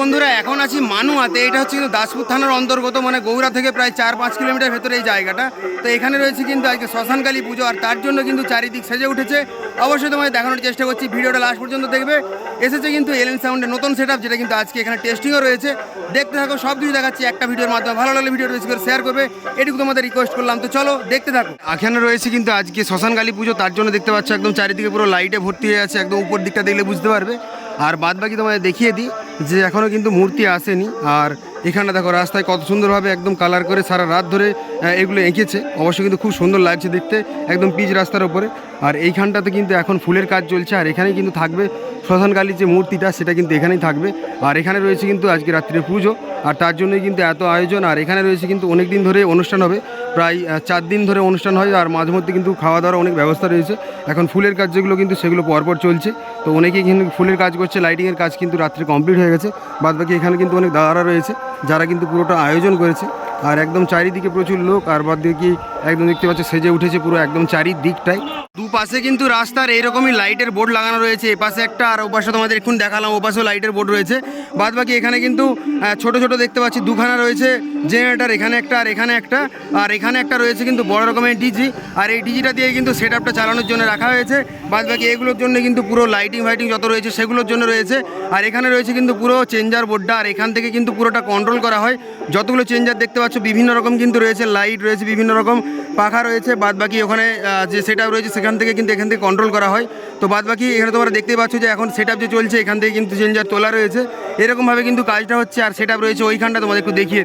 বন্ধুরা, এখন আছি মানুয়াতে। এটা হচ্ছে কিন্তু দাসপুর থানার অন্তর্গত মানে গৌড়া থেকে প্রায় চার পাঁচ কিলোমিটার ভেতরে এই জায়গাটা। তো এখানে রয়েছে কিন্তু আজকে শ্মশানকালী পুজো, আর তার জন্য কিন্তু চারিদিক সেজে উঠেছে। অবশ্যই তোমায় দেখানোর চেষ্টা করছি, ভিডিওটা লাস্ট পর্যন্ত দেখবে। এসেছে কিন্তু এলএন সাউন্ডের নতুন সেট যেটা কিন্তু আজকে এখানে টেস্টিংও রয়েছে। দেখতে থাকো, সব কিছু দেখাচ্ছি একটা ভিডিওর মাধ্যমে। ভালো লাগলে ভিডিওটা বেশি করে শেয়ার করবে। এটুকু তোমাদের রিকোয়েস্ট করলাম। তো চলো, দেখতে থাকো। এখানে রয়েছে কিন্তু আজকে শ্মশানকালী পুজো, তার জন্য দেখতে পাচ্ছ একদম চারিদিকে পুরো লাইটে ভর্তি হয়ে আছে, একদম উপর দিকটা দেখলে বুঝতে পারবে। আর বাদ বাকি তোমাদের দেখিয়ে দিই। যে এখনও কিন্তু মূর্তি আসেনি। আর এখানে দেখো রাস্তায় কত সুন্দরভাবে একদম কালার করে সারা রাত ধরে এগুলো এঁকেছে। অবশ্যই কিন্তু খুব সুন্দর লাগছে দেখতে, একদম পিচ রাস্তার ওপরে আর এইখানটাতে কিন্তু এখন ফুলের কাজ চলছে, আর এখানেই কিন্তু থাকবে শ্মশানকালীর যে মূর্তিটা, সেটা কিন্তু এখানেই থাকবে। আর এখানে রয়েছে কিন্তু আজকে রাত্রে পুজো। আর তার জন্যই কিন্তু এত আয়োজন। আর এখানে রয়েছে কিন্তু অনেক দিন ধরে অনুষ্ঠান হবে। প্রায় চার দিন ধরে অনুষ্ঠান হয়। আর মাঝে মধ্যে কিন্তু খাওয়া দাওয়ার অনেক ব্যবস্থা রয়েছে। এখন ফুলের কাজ যেগুলো কিন্তু সেগুলো পরপর চলছে। তো অনেকেই কিন্তু ফুলের কাজ করছে লাইটিংয়ের কাজ কিন্তু রাত্রে কমপ্লিট হয়ে গেছে। বাদবাকি এখানে কিন্তু অনেক দাদারা রয়েছে, যারা কিন্তু পুরোটা আয়োজন করেছে। আর একদম চারিদিকে প্রচুর লোক, আর বাদ দিয়ে কি একদম দেখতে পাচ্ছে সেজে উঠেছে পুরো একদম চারিদিকটাই। দুপাশে কিন্তু রাস্তার এইরকমই লাইটের বোর্ড লাগানো রয়েছে, এপাশে একটা, আর ওপাশে তোমাদের এখন দেখালাম, ওপাশেও লাইটের বোর্ড রয়েছে। বাদ বাকি এখানে কিন্তু ছোট ছোট দেখতে পাচ্ছি, দুখানা রয়েছে জেনারেটার এখানে একটা আর এখানে একটা, আর এখানে একটা রয়েছে কিন্তু বড় রকমের ডিজি আর এই ডিজিটা দিয়ে কিন্তু সেট আপটা চালানোর জন্য রাখা হয়েছে। বাদ বাকি এগুলোর জন্য কিন্তু পুরো লাইটিং ফাইটিং যত রয়েছে সেগুলোর জন্য রয়েছে, আর এখানে রয়েছে কিন্তু পুরো চেঞ্জার বোর্ডটা আর এখান থেকে কিন্তু পুরোটা কন্ট্রোল করা হয়। যতগুলো চেঞ্জার দেখতে পাচ্ছ, বিভিন্ন রকম কিন্তু রয়েছে লাইট রয়েছে, বিভিন্ন রকম পাখা রয়েছে বাদ বাকি ওখানে যে সেট রয়েছে সেখান থেকে কিন্তু এখান থেকে কন্ট্রোল করা হয়। তো বাদ বাকি এখানে তোমরা দেখতে পাচ্ছ যে এখন সেট যে চলছে, এখান থেকে কিন্তু চেঞ্জার তোলা রয়েছে। এরকমভাবে কিন্তু কাজটা হচ্ছে আর সেটা রয়েছে ওইখানটা তোমাদের একটু দেখিয়ে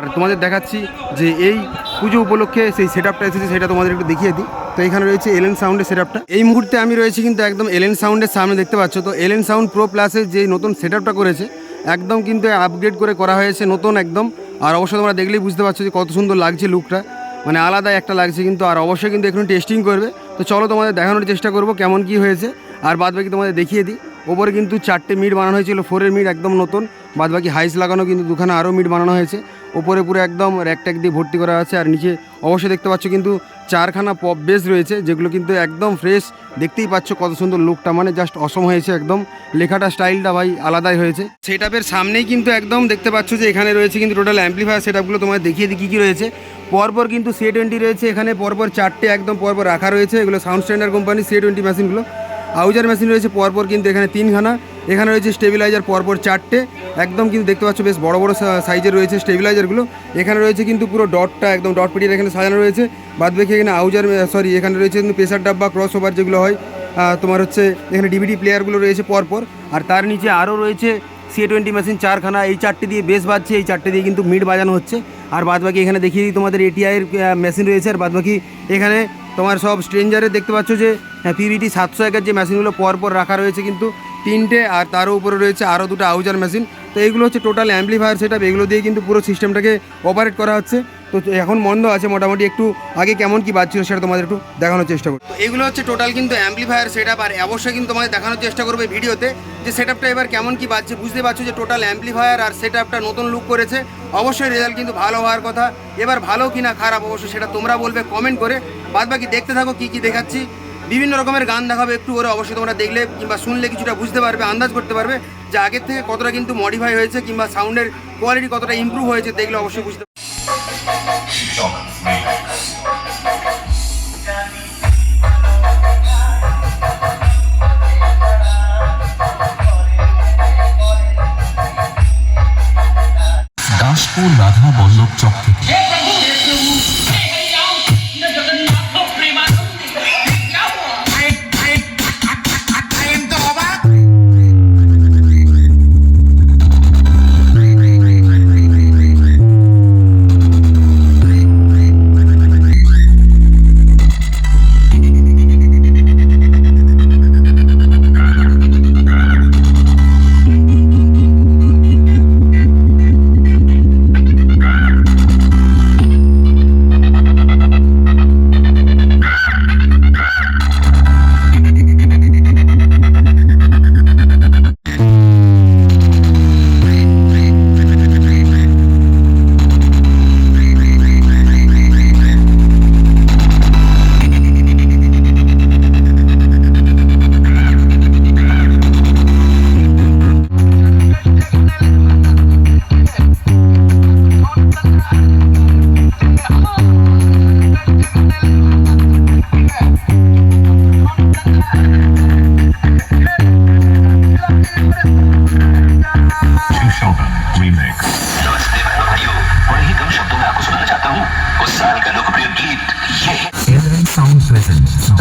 আর তোমাদের দেখাচ্ছি যে এই পুজো উপলক্ষে সেই সেট আপটা এসেছে, সেটা তোমাদের একটু দেখিয়ে দিই। তো এখানে রয়েছে এলএন সাউন্ডের সেট আপটা এই মুহূর্তে আমি রয়েছি কিন্তু একদম এলএন সাউন্ডের সামনে দেখতে পাচ্ছ। তো এলএন সাউন্ড প্রো প্লাসের যে নতুন সেট আপটা করেছে, একদম কিন্তু আপগ্রেড করে করা হয়েছে নতুন একদম। আর অবশ্যই তোমরা দেখলেই বুঝতে পারছ যে কত সুন্দর লাগছে লুকটা মানে আলাদা একটা লাগছে কিন্তু, আর অবশ্যই কিন্তু এখন টেস্টিং করবে। তো চলো তোমাদের দেখানোর চেষ্টা করব কেমন কি হয়েছে, আর বাদ বাকি তোমাদের দেখিয়ে দিই। ওপরে কিন্তু চারটে মিট বানানো হয়েছিল, ফোরের মিট একদম নতুন। বাদ বাকি হাইস লাগানো কিন্তু দুখানা আরও মিট বানানো হয়েছে। ওপরে পুরো একদম র্যাক ট্যাক দিয়ে ভর্তি করা আছে, আর নিচে অবশ্যই দেখতে পাচ্ছ কিন্তু চারখানা পপ বেস রয়েছে, যেগুলো কিন্তু একদম ফ্রেশ। দেখতেই পাচ্ছ কত সুন্দর লুকটা মানে জাস্ট অসম হয়েছে একদম। লেখাটা, স্টাইলটা ভাই আলাদাই হয়েছে। সেট সামনেই কিন্তু একদম দেখতে পাচ্ছ যে এখানে রয়েছে কিন্তু টোটাল অ্যাম্পলিফায়ার সেট আপগুলো তোমাদের দেখিয়ে দিই কী কী রয়েছে। পরপর কিন্তু সি টোয়েন্টি রয়েছে, এখানে পরপর চারটে একদম পরপর রাখা রয়েছে, এগুলো sound standard company C twenty মেশিনগুলো আউজার মেশিন রয়েছে, পরপর কিন্তু এখানে তিনখানা। এখানে রয়েছে স্টেবিলাইজার পরপর চারটে। একদম কিন্তু দেখতে পাচ্ছ বেশ বড় বড় সাইজের রয়েছে স্টেবিলাইজারগুলো এখানে রয়েছে কিন্তু পুরো ডটটা একদম ডট পিটিয়ে এখানে সাজানো রয়েছে। বাদ বাকি এখানে আউজার সরি এখানে রয়েছে কিন্তু প্রেসার ডাব্বা ক্রস ওভার যেগুলো হয় তোমার হচ্ছে এখানে ডিভিডি প্লেয়ারগুলো রয়েছে পরপর। আর তার নিচে আরও রয়েছে সি টোয়েন্টি মেশিন চারখানা। এই চারটে দিয়ে বেশ বাজছে, এই চারটে দিয়ে কিন্তু মিড বাজানো হচ্ছে। আর বাদবাকি এখানে দেখিয়ে দিই তোমাদের এটিআইয়ের মেশিন রয়েছে। আর বাদবাকি এখানে তোমার সব স্ট্রেঞ্জারের দেখতে পাচ্ছ যে হ্যাঁ পিভিটি সাতশো একের যে মেশিনগুলো পরপর রাখা রয়েছে কিন্তু তিনটে আর তারও উপরে রয়েছে আরও দুটো আউজার মেশিন তো এইগুলো হচ্ছে টোটাল অ্যাম্পলিফায়ার সেট এগুলো দিয়ে কিন্তু পুরো সিস্টেমটাকে অপারেট করা হচ্ছে। তো এখন বন্ধ আছে মোটামুটি, একটু আগে কেমন কি বাজছিল সেটা তোমাদের একটু দেখানোর চেষ্টা করব তো এগুলো হচ্ছে টোটাল কিন্তু অ্যাম্পলিফায়ার সেট আর অবশ্যই কিন্তু তোমাদের দেখানোর চেষ্টা করবে ভিডিওতে যে সেট এবার কেমন কি বাজছে। বুঝতে পারছ যে টোটাল অ্যাম্পলিফায়ার আর সেট নতুন লুক করেছে। অবশ্যই রেজাল্ট কিন্তু ভালো হওয়ার কথা। এবার ভালো কি না খারাপ অবশ্যই সেটা তোমরা বলবে কমেন্ট করে। বাদ বাকি দেখতে থাকো, কি কি দেখাচ্ছি। বিভিন্ন রকমের গান দেখাবে, একটু করে অবশ্যই তোমরা দেখলে কিংবা শুনলে কিছুটা বুঝতে পারবে, আন্দাজ করতে পারবে যে আগের থেকে কতটা কিন্তু মডিফাই হয়েছে কিংবা সাউন্ডের কোয়ালিটি কতটা ইমপ্রুভ হয়েছে দেখলে অবশ্যই বুঝতে দাসপুর রাধা বল্লভ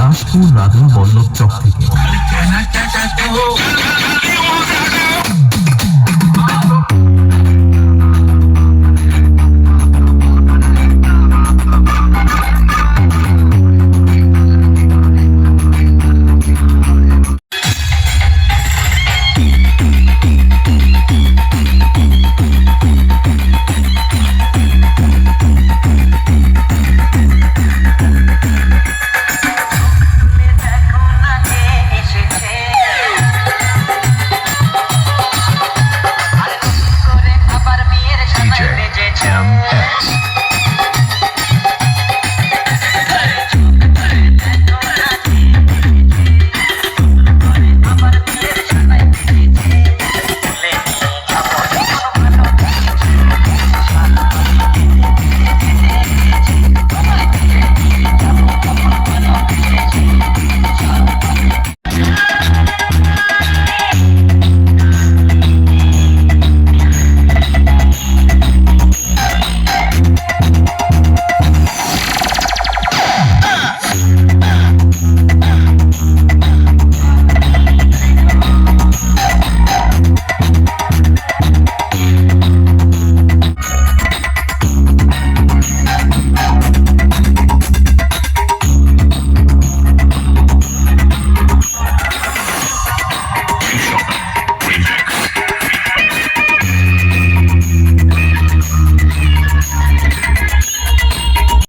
দাসপুর রাধুন বল্লভ চক থেকে।